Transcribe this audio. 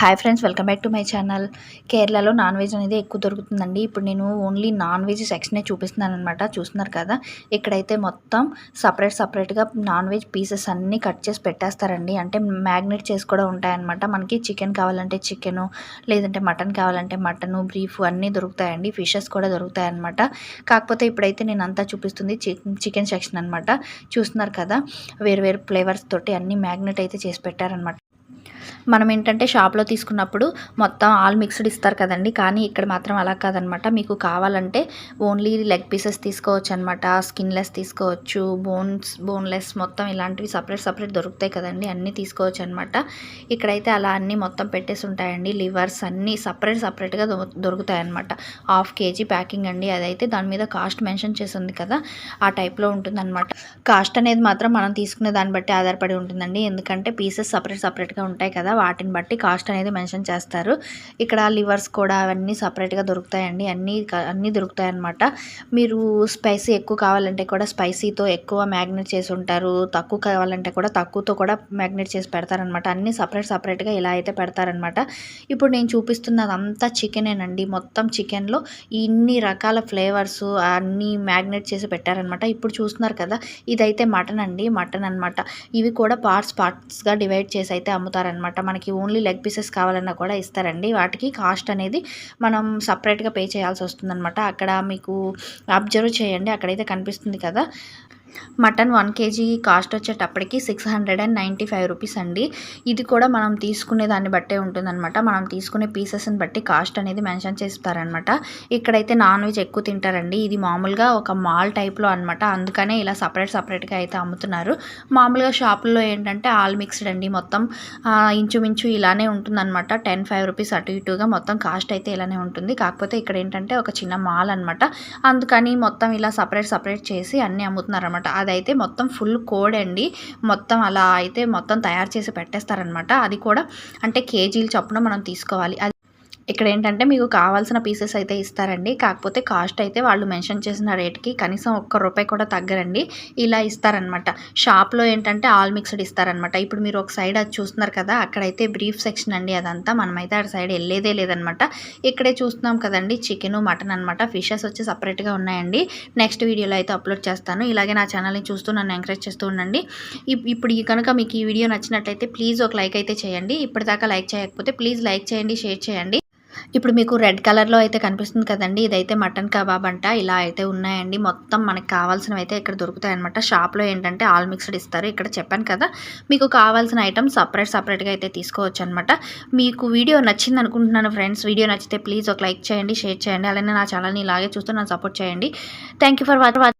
Hi friends welcome back to my channel. కేరళలో non veg అనేది ఎక్కువ దొరుకుతుందండి. ఇప్పుడు నేను ఓన్లీ నాన్ వెజ్ సెక్షనే చూపిస్తున్నాను అనమాట చూస్తున్నారు కదా? ఇక్కడైతే మొత్తం సపరేట్ సపరేట్గా నాన్ వెజ్ పీసెస్ అన్నీ కట్ చేసి పెట్టేస్తారండి. అంటే మ్యాగ్నెట్ చేసి కూడా ఉంటాయన్నమాట. మనకి చికెన్ కావాలంటే చికెను లేదంటే మటన్ కావాలంటే మటను బ్రీఫ్ అన్నీ దొరుకుతాయండి. ఫిషెస్ కూడా దొరుకుతాయన్నమాట. కాకపోతే ఇప్పుడైతే నేను అంతా చూపిస్తుంది చికెన్ సెక్షన్ అనమాట చూస్తున్నారు కదా? వేరు వేరు ఫ్లేవర్స్ తోటి అన్ని మ్యాగ్నెట్ అయితే చేసి పెట్టారనమాట మనం ఏంటంటే షాప్లో తీసుకున్నప్పుడు మొత్తం ఆల్ మిక్స్డ్ ఇస్తారు కదండి. కానీ ఇక్కడ మాత్రం అలా కాదనమాట. మీకు కావాలంటే ఓన్లీ లెగ్ పీసెస్ తీసుకోవచ్చు అనమాట స్కిన్లెస్ తీసుకోవచ్చు బోన్స్ బోన్లెస్ మొత్తం ఇలాంటివి సపరేట్ సపరేట్ దొరుకుతాయి కదండి. అన్నీ తీసుకోవచ్చు అనమాట ఇక్కడైతే అలా అన్నీ మొత్తం పెట్టేసి ఉంటాయండి. లివర్స్ అన్నీ సపరేట్ సపరేట్గా దొరుకుతాయి అనమాట హాఫ్ కేజీ ప్యాకింగ్ అండి. అదైతే దాని మీద కాస్ట్ మెన్షన్ చేసింది కదా. ఆ టైప్లో ఉంటుందన్నమాట. కాస్ట్ అనేది మాత్రం మనం తీసుకునే దాన్ని బట్టి ఆధారపడి ఉంటుందండి. ఎందుకంటే పీసెస్ సపరేట్ సపరేట్గా ఉంటాయి కదా. వాటిని బట్టి కాస్ట్ అనేది మెన్షన్ చేస్తారు. ఇక్కడ లివర్స్ కూడా అవన్నీ సపరేట్గా దొరుకుతాయండి. అన్నీ అన్నీ దొరుకుతాయి అన్నమాట మీరు స్పైసీ ఎక్కువ కావాలంటే కూడా స్పైసీతో ఎక్కువ మ్యాగ్నెట్ చేసి ఉంటారు. తక్కువ కావాలంటే కూడా తక్కువతో కూడా మ్యాగ్నెట్ చేసి పెడతారనమాట అన్నీ సపరేట్ సపరేట్గా ఇలా అయితే పెడతారనమాట ఇప్పుడు నేను చూపిస్తున్నది అంతా చికెనేనండి. మొత్తం చికెన్లో ఇన్ని రకాల ఫ్లేవర్స్ అన్నీ మ్యాగ్నెట్ చేసి పెట్టారనమాట ఇప్పుడు చూస్తున్నారు కదా ఇదైతే మటన్ అండి మటన్ అనమాట ఇవి కూడా పార్ట్స్ పార్ట్స్గా డివైడ్ చేసి అయితే అమ్ముతారనమాట మనకి ఓన్లీ లెగ్ పీసెస్ కావాలన్నా కూడా ఇస్తారండి. వాటికి కాస్ట్ అనేది మనం సపరేట్గా పే చేయాల్సి వస్తుందన్నమాట. అక్కడ మీకు అబ్జర్వ్ చేయండి. అక్కడైతే కనిపిస్తుంది కదా. మటన్ వన్ కేజీ కాస్ట్ వచ్చేటప్పటికి six hundred and ninety five rupees అండి. ఇది కూడా మనం తీసుకునే దాన్ని బట్టే ఉంటుందన్నమాట. మనం తీసుకునే పీసెస్ని బట్టి కాస్ట్ అనేది మెన్షన్ చేస్తారనమాట ఇక్కడైతే నాన్ వెజ్ ఎక్కువ తింటారండి. ఇది మామూలుగా ఒక మాల్ టైప్లో అనమాట అందుకనే ఇలా సపరేట్ సపరేట్గా అయితే అమ్ముతున్నారు. మామూలుగా షాపుల్లో ఏంటంటే ఆల్ మిక్స్డ్ అండి మొత్తం. ఇంచుమించు ఇలానే ఉంటుందన్నమాట. టెన్ ఫైవ్ రూపీస్ అటు ఇటుగా మొత్తం కాస్ట్ అయితే ఇలానే ఉంటుంది. కాకపోతే ఇక్కడ ఏంటంటే ఒక చిన్న మాల్ అనమాట అందుకని మొత్తం ఇలా సపరేట్ సపరేట్ చేసి అన్నీ అమ్ముతున్నారన్నమాట. అనమాట అదైతే మొత్తం ఫుల్ కోడ్ అండి. మొత్తం అలా అయితే మొత్తం తయారు చేసి పెట్టేస్తారనమాట అది కూడా అంటే కేజీలు చొప్పున మనం తీసుకోవాలి. అది ఇక్కడ ఏంటంటే మీకు కావాల్సిన పీసెస్ అయితే ఇస్తారండి. కాకపోతే కాస్ట్ అయితే వాళ్ళు మెన్షన్ చేసిన రేట్కి కనీసం ఒక్క రూపాయి కూడా తగ్గరండి. ఇలా ఇస్తారనమాట షాప్లో ఏంటంటే ఆల్ మిక్స్డ్ ఇస్తారనమాట ఇప్పుడు మీరు ఒక సైడ్ అది చూస్తున్నారు కదా అక్కడైతే బ్రీఫ్ సెక్షన్ అండి అదంతా. మనమైతే అటు సైడ్ వెళ్ళేదే లేదనమాట ఇక్కడే చూస్తున్నాం కదండి చికెన్ మటన్ అనమాట ఫిషెస్ వచ్చి సపరేట్గా ఉన్నాయండి. నెక్స్ట్ వీడియోలో అయితే అప్లోడ్ చేస్తాను. ఇలాగే నా ఛానల్ని చూస్తూ నన్ను ఎంకరేజ్ చేస్తూ ఉండండి. ఇప్పుడు కనుక మీకు ఈ వీడియో నచ్చినట్లయితే ప్లీజ్ ఒక లైక్ అయితే చేయండి. ఇప్పటిదాకా లైక్ చేయకపోతే ప్లీజ్ లైక్ చేయండి షేర్ చేయండి. ఇప్పుడు మీకు రెడ్ కలర్లో అయితే కనిపిస్తుంది కదండి. ఇదైతే మటన్ కబాబ్ అంట. ఇలా అయితే ఉన్నాయండి. మొత్తం మనకి కావాల్సినవి అయితే ఇక్కడ దొరుకుతాయి అనమాట షాప్లో ఏంటంటే ఆల్ మిక్స్డ్ ఇస్తారు. ఇక్కడ చెప్పాను కదా మీకు కావాల్సిన ఐటమ్ సపరేట్ సపరేట్గా అయితే తీసుకోవచ్చు అనమాట మీకు వీడియో నచ్చింది అనుకుంటున్నాను ఫ్రెండ్స్. వీడియో నచ్చితే ప్లీజ్ ఒక లైక్ చేయండి షేర్ చేయండి. అలానే నా ఛానల్ని ఇలాగే చూస్తూ నన్ను సపోర్ట్ చేయండి. Thank for watch